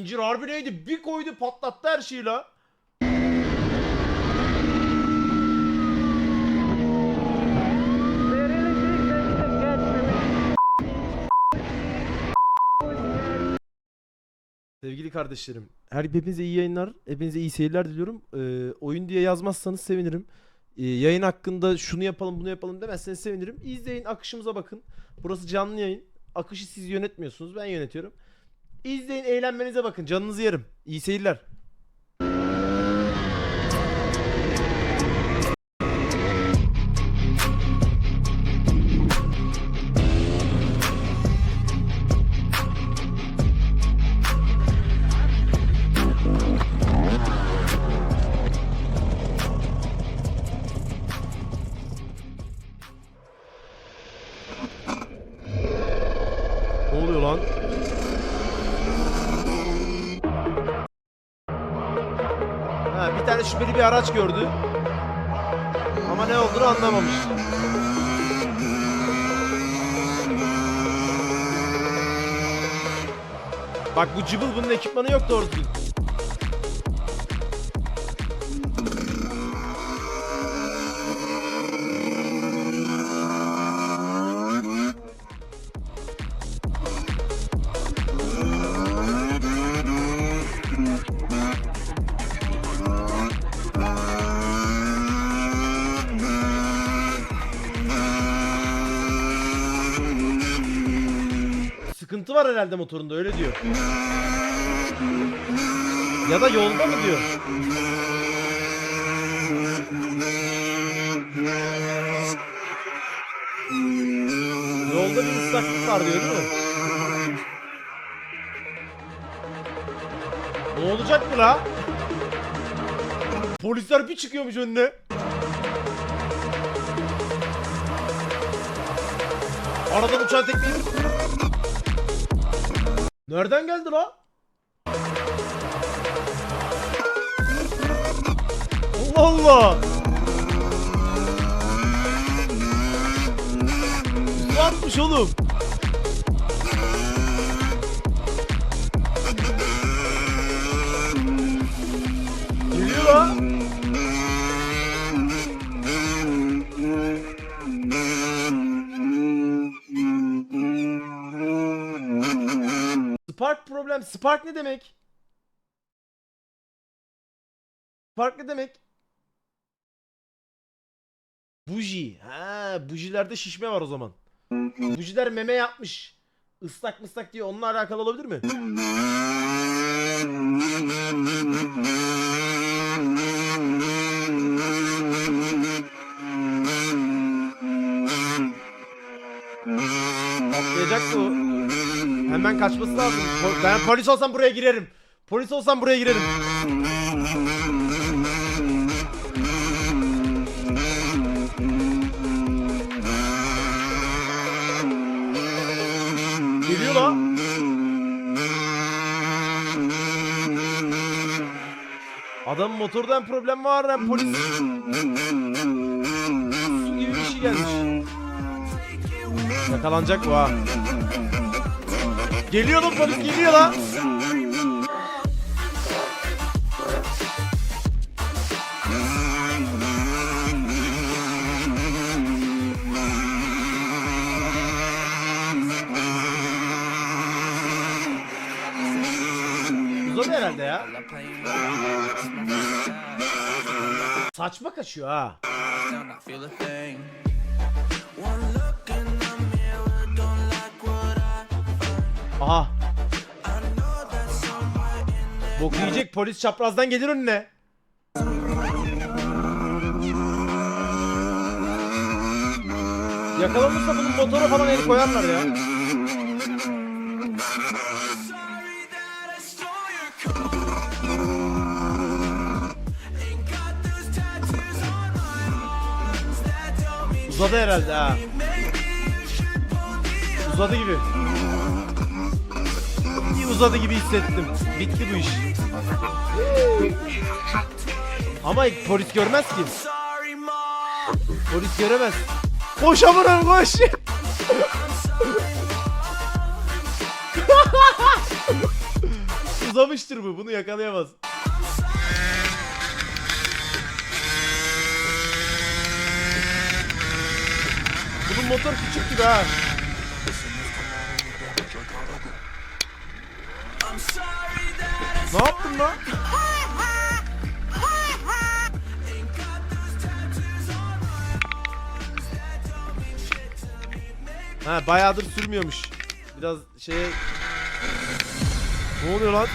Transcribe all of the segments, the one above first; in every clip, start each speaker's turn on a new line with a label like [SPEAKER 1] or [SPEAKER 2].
[SPEAKER 1] zincir harbi neydi? Bir koydu patlattı her şeyi la. Sevgili kardeşlerim, her hepinize iyi yayınlar, hepinize iyi seyirler diliyorum. Ee, oyun diye yazmazsanız sevinirim. Ee, yayın hakkında şunu yapalım, bunu yapalım demezseniz sevinirim. İzleyin, akışımıza bakın. Burası canlı yayın. Akışı siz yönetmiyorsunuz, ben yönetiyorum. İzleyin, eğlenmenize bakın. Canınızı yerim. İyi seyirler. Ne oluyor lan? Bir tane şüpheli bir araç gördü. Ama ne olduğunu anlamamış. Bak bu cıbıl bunun ekipmanı yok doğru düzgün. Sıkıntı var herhalde motorunda öyle diyor. Ya da yolda mı diyor. Yolda bir ıslaklık var diyor değil mi? Ne olacak mı la? Polisler bir çıkıyormuş önüne. Aradan uçan tekneyi... Nereden geldi la? Allah Allah. Ne atmış oğlum? Spark problem. Spark ne demek? Spark ne demek? Buji. Ha, bujilerde şişme var o zaman. Bujiler meme yapmış. Islak mıslak diye onunla alakalı olabilir mi? Patlayacak bu. Hemen kaçması lazım. Po- Ben polis olsam buraya girerim. Polis olsam buraya girerim. Geliyor lan. Adamın motorda hem problem var hem polis. Su gibi bir şey gelmiş. Yakalanacak bu ha. Geliyor lan polis geliyor lan. Uzadı herhalde ya. Saçma kaçıyor ha. Aha. Bok yiyecek polis çaprazdan gelir önüne. Yakalanırsa bunun motora falan el koyarlar ya. Uzadı herhalde ha. Uzadı gibi. Uzadı gibi hissettim. Bitti bu iş. Ama polis görmez ki. Polis göremez. Koş amınım koş. uzamıştır bu. Bunu yakalayamaz. Bunun motor küçük gibi ha. Ne yaptın lan? Ha bayağıdır sürmüyormuş. Biraz şeye... Ne oluyor lan?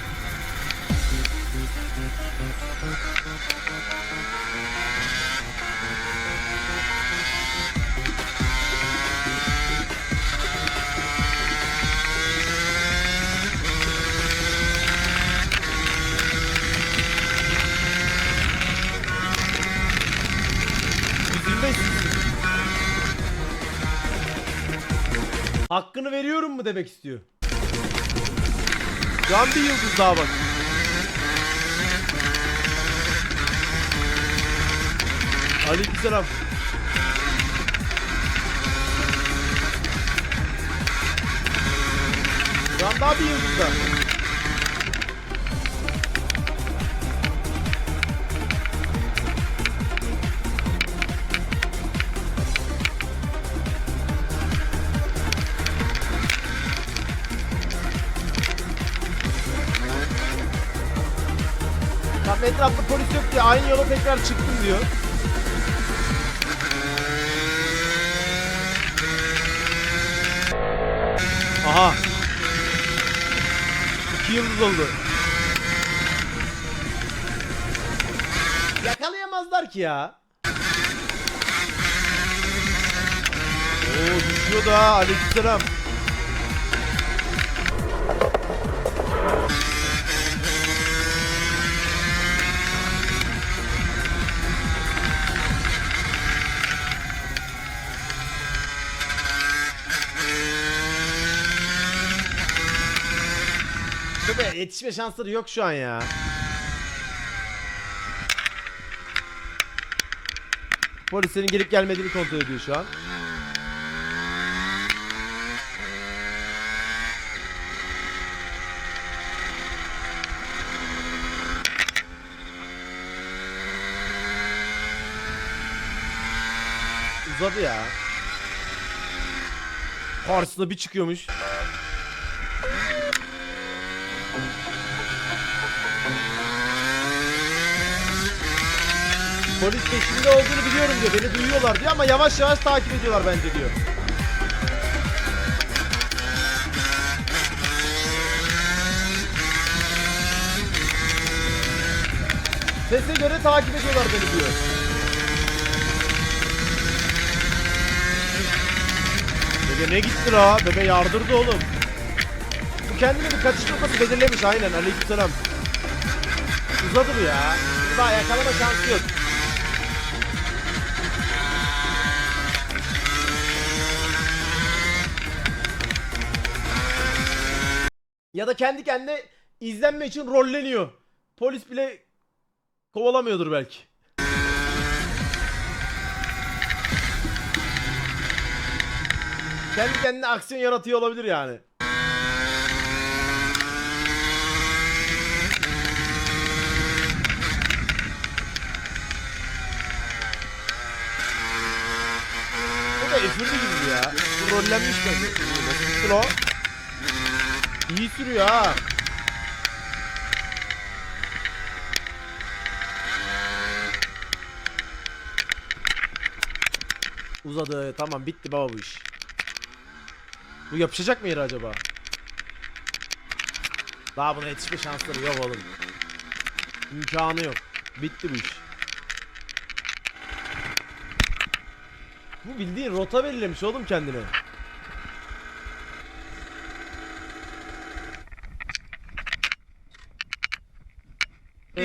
[SPEAKER 1] Hakkını veriyorum mu demek istiyor. Can bir yıldız daha bak. Aleykümselam. Can daha bir yıldız daha. Etrafta polis yok diye aynı yola tekrar çıktım diyor. Aha. İki yıldız oldu. Yakalayamazlar ki ya. Oo düşüyor da aleykümselam. Tabii yetişme şansları yok şu an ya. Polislerin gelip gelmediğini kontrol ediyor şu an. Uzadı ya. Karşısına bir çıkıyormuş. Polis peşinde olduğunu biliyorum diyor. Beni duyuyorlar diyor ama yavaş yavaş takip ediyorlar bence diyor. Sese göre takip ediyorlar beni diyor. Bebe ne gitti la? Bebe yardırdı oğlum. Bu kendine bir kaçış noktası belirlemiş aynen. Aleykümselam. Uzadı bu ya. Daha yakalama şansı yok. Ya da kendi kendine izlenme için rolleniyor. Polis bile kovalamıyordur belki. Kendi kendine aksiyon yaratıyor olabilir yani. Bu da efirli gibi ya. Bu rollenmiş bence. Lan? İyi sürüyor ha. Uzadı. Tamam bitti baba bu iş. Bu yapışacak mı yere acaba? Daha buna yetişme şansları yok oğlum. İmkanı yok. Bitti bu iş. Bu bildiğin rota belirlemiş oğlum kendine.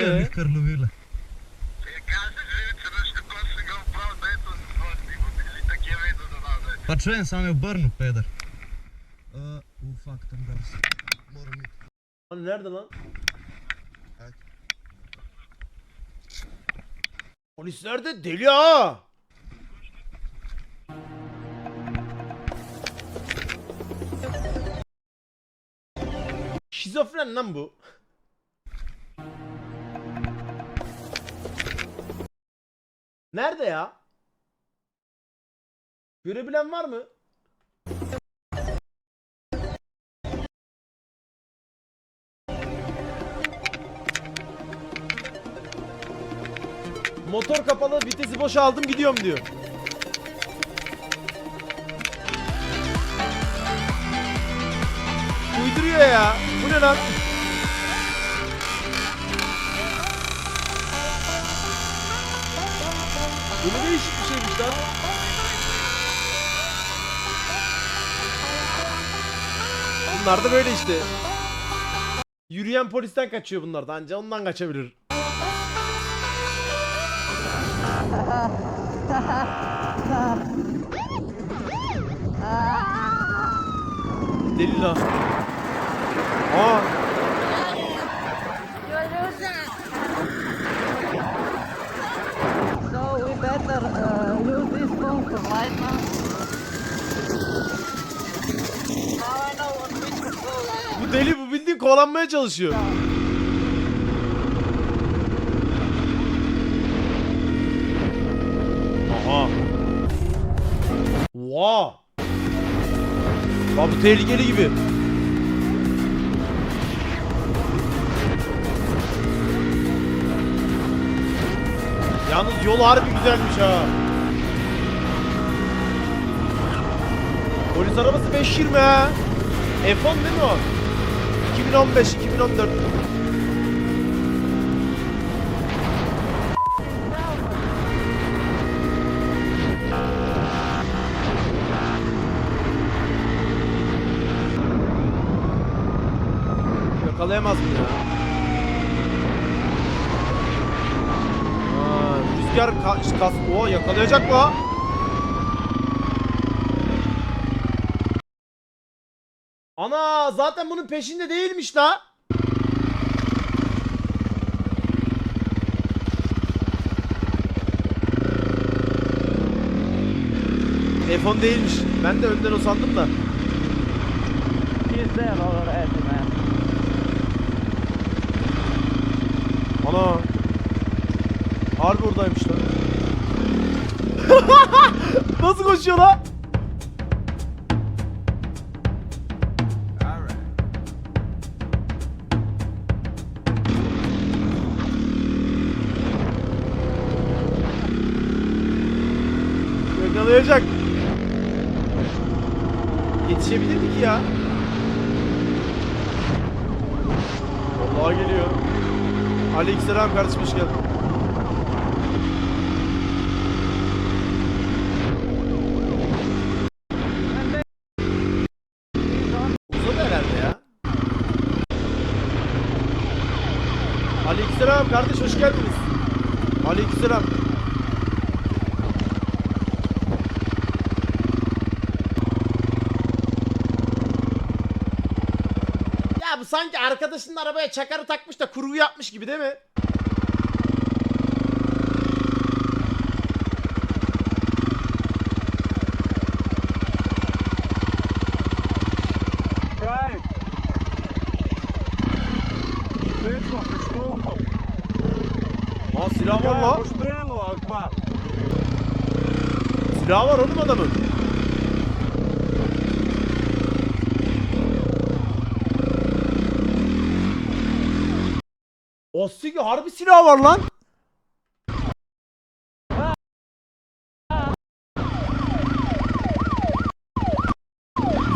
[SPEAKER 2] Я
[SPEAKER 1] Ee?
[SPEAKER 2] бих Карловила. Па чуен сам е обърну, педър. Uh, oh fuck, там газ. Moram iti.
[SPEAKER 1] Hani nerede lan?
[SPEAKER 2] Evet.
[SPEAKER 1] Polisler de deli ha. Şizofren lan bu. Nerede ya? Görebilen var mı? Motor kapalı, vitesi boşa aldım gidiyorum diyor. Uyduruyor ya. Bu ne lan? Bu ne değişik bir şeymiş lan. Bunlar da böyle işte. Yürüyen polisten kaçıyor bunlar da anca ondan kaçabilir. Deli la. Aa. Kovalanmaya çalışıyor. Aha. Wow. Abi bu tehlikeli gibi. Yalnız yol harbi güzelmiş ha. Polis arabası 520 ha. F10 değil mi o? 2015, 2014. Yakalayamaz mı ya? Aa, rüzgar ka- kas... Oo yakalayacak mı? ha? Zaten bunun peşinde değilmiş la. F10 değilmiş. Ben de önden o sandım da. Ana. Harbi oradaymış lan. Nasıl koşuyor lan? Ki ya? Vallahi geliyor. Aleykümselam kardeşim hoş geldin. Uzadı herhalde ya. Aleykümselam kardeş hoş geldiniz. Aleykümselam. Ya bu sanki arkadaşının arabaya çakarı takmış da kurgu yapmış gibi değil mi? Aa silah var lan. Silah var oğlum adamın. O sigi harbi silah var lan.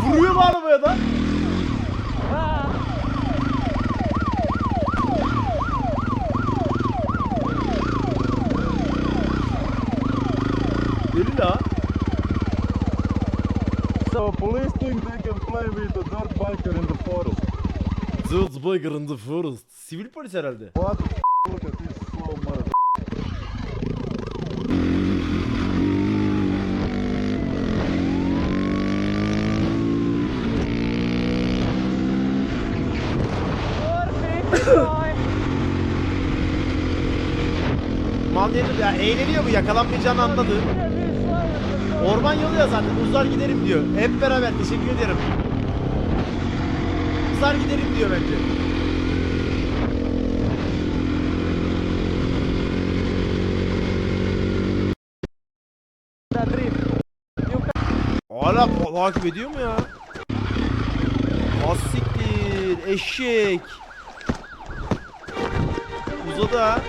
[SPEAKER 1] Vuruyor mu arabaya da? Deli la.
[SPEAKER 3] So police think they can play with the dirt biker in the forest.
[SPEAKER 1] Zılzbıgır in the forest. Sivil polis herhalde.
[SPEAKER 3] What.
[SPEAKER 1] Mal ya eğleniyor bu yakalanmayacağını anladı. Orman yolu ya zaten uzar giderim diyor. Hep beraber teşekkür ederim. Uzar giderim diyor bence. Takip ediyor mu ya? Asiktir, eşek. Uzadı ha.